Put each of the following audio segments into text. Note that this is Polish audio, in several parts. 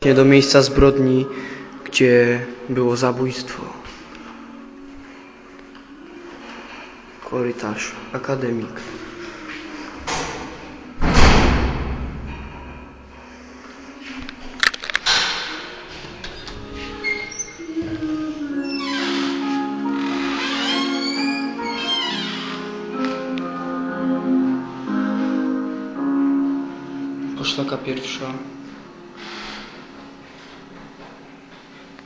Do miejsca zbrodni, gdzie było zabójstwo. Korytarz, akademik. Poszlaka pierwsza.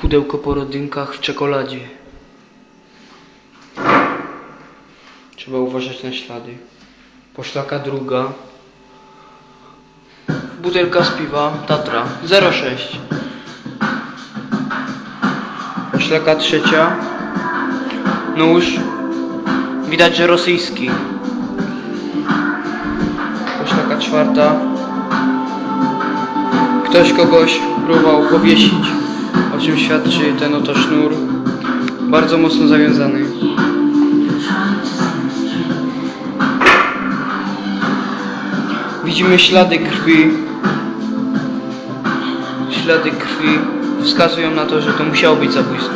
Pudełko po rodzynkach w czekoladzie. Trzeba uważać na ślady. Poszlaka druga. Butelka z piwa Tatra 06. Poszlaka trzecia. Nóż. Widać, że rosyjski. Poszlaka czwarta. Ktoś kogoś próbował powiesić, o czym świadczy ten oto sznur, bardzo mocno zawiązany. Widzimy ślady krwi. Ślady krwi wskazują na to, że to musiało być zabójstwo.